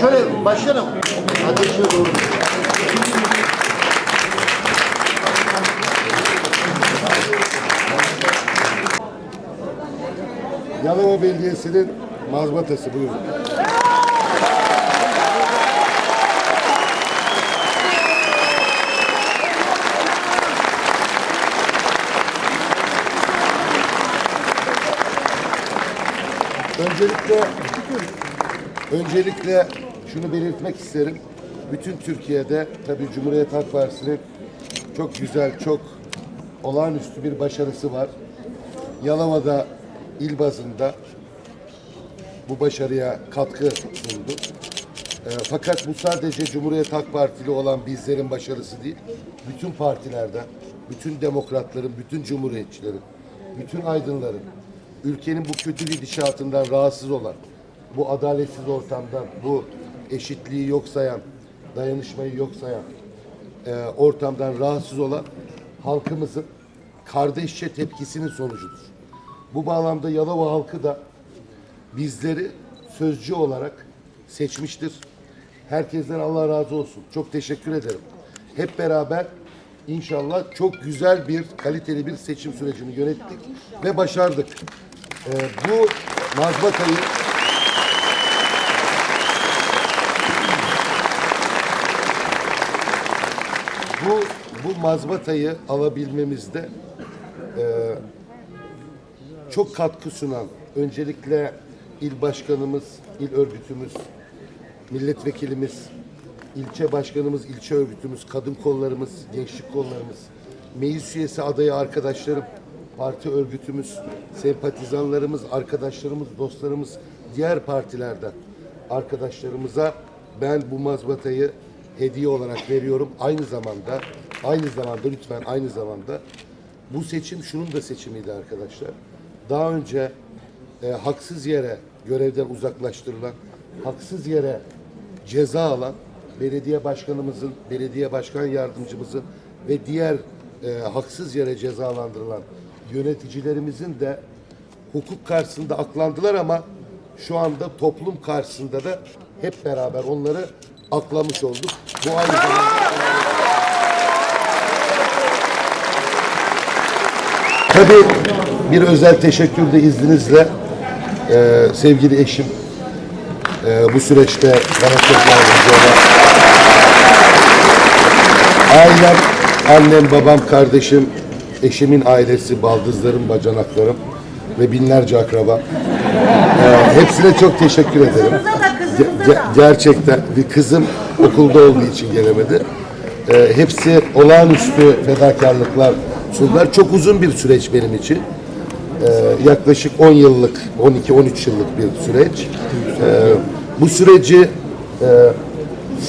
Şöyle başlayalım. Ateşe doğru. Yalova Belediyesi'nin mazbatası buyurun. Öncelikle öncelikle şunu belirtmek isterim. Bütün Türkiye'de tabii Cumhuriyet Halk Partisi'nin çok güzel, çok olağanüstü bir başarısı var. Yalova'da il bazında bu başarıya katkı sundu. E, fakat bu sadece Cumhuriyet Halk Partili olan bizlerin başarısı değil. Bütün partilerden, bütün demokratların, bütün cumhuriyetçilerin, bütün aydınların, ülkenin bu kötü gidişatından rahatsız olan, bu adaletsiz ortamdan, bu eşitliği yok sayan, dayanışmayı yok sayan e, ortamdan rahatsız olan halkımızın kardeşçe tepkisinin sonucudur. Bu bağlamda Yalova halkı da bizleri sözcü olarak seçmiştir. Herkesten Allah razı olsun. Çok teşekkür ederim. Hep beraber inşallah çok güzel bir, kaliteli bir seçim sürecini yönettik ve başardık. Ee, bu mazbatayı bu bu mazbatayı alabilmemizde e, çok katkı sunan öncelikle il başkanımız, il örgütümüz, milletvekilimiz, ilçe başkanımız, ilçe örgütümüz, kadın kollarımız, gençlik kollarımız, meclis üyesi adayı arkadaşlarım, parti örgütümüz, sempatizanlarımız, arkadaşlarımız, dostlarımız, diğer partilerden arkadaşlarımıza ben bu mazbatayı hediye olarak veriyorum. Aynı zamanda, aynı zamanda lütfen aynı zamanda bu seçim şunun da seçimiydi arkadaşlar. Daha önce e, haksız yere görevden uzaklaştırılan, haksız yere ceza alan belediye başkanımızın, belediye başkan yardımcımızın ve diğer e, haksız yere cezalandırılan yöneticilerimizin de hukuk karşısında aklandılar ama şu anda toplum karşısında da hep beraber onları aklamış olduk. Bu aynı zamanda Tabii bir özel teşekkür de izninizle e, sevgili eşim e, bu süreçte bana çok yardımcı olan ailem, annem, babam, kardeşim, eşimin ailesi, baldızlarım, bacanaklarım ve binlerce akraba. E, hepsine çok teşekkür ederim. Ge- ge- gerçekten bir kızım okulda olduğu için gelemedi. E, hepsi olağanüstü fedakarlıklar sundular. Çok uzun bir süreç benim için. E, yaklaşık 10 yıllık, 12-13 yıllık bir süreç. E, bu süreci e,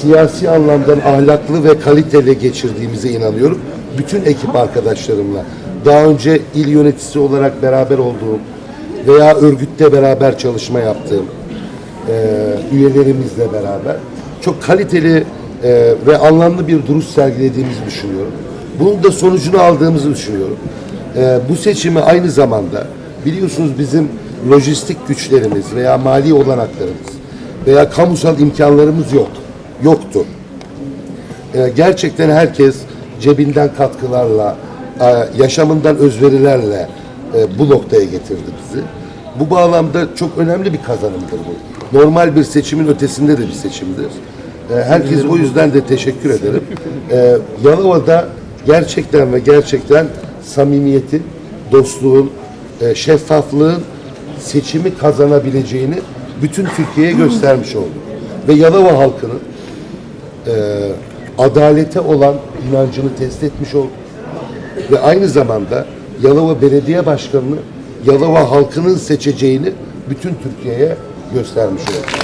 siyasi anlamdan ahlaklı ve kaliteli geçirdiğimize inanıyorum. Bütün ekip arkadaşlarımla. Daha önce il yöneticisi olarak beraber olduğum veya örgütte beraber çalışma yaptığım e, üyelerimizle beraber çok kaliteli e, ve anlamlı bir duruş sergilediğimizi düşünüyorum. Bunun da sonucunu aldığımızı düşünüyorum. E, bu seçimi aynı zamanda biliyorsunuz bizim lojistik güçlerimiz veya mali olanaklarımız veya kamusal imkanlarımız yok. Yoktu. E, gerçekten herkes cebinden katkılarla, e, yaşamından özverilerle e, bu noktaya getirdi bizi. Bu bağlamda çok önemli bir kazanımdır bu. Normal bir seçimin ötesinde de bir seçimdir. E, herkes o yüzden de teşekkür ederim. Yalova'da gerçekten ve gerçekten samimiyetin, dostluğun, şeffaflığın seçimi kazanabileceğini bütün Türkiye'ye göstermiş olduk. Ve Yalova halkının adalete olan inancını test etmiş olduk. Ve aynı zamanda Yalova Belediye Başkanı'nı Yalova halkının seçeceğini bütün Türkiye'ye göstermiş olduk.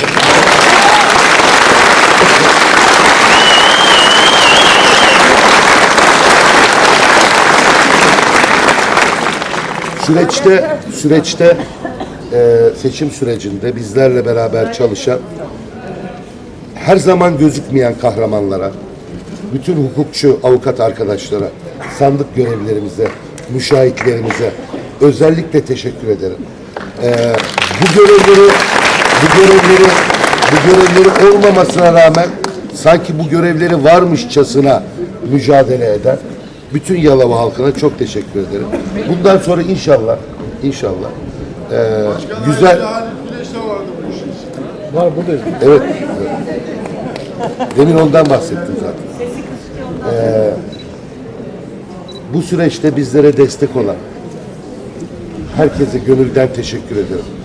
Süreçte süreçte e, seçim sürecinde bizlerle beraber çalışan her zaman gözükmeyen kahramanlara, bütün hukukçu, avukat arkadaşlara, sandık görevlilerimize, müşahitlerimize, özellikle teşekkür ederim. Ee, bu görevleri bu görevleri bu görevleri olmamasına rağmen sanki bu görevleri varmışçasına mücadele eden bütün Yalova halkına çok teşekkür ederim. Bundan sonra inşallah inşallah ee, güzel Var buradayız. Evet. Demin ondan bahsettim zaten. Ee, bu süreçte bizlere destek olan herkese gönülden teşekkür ederim.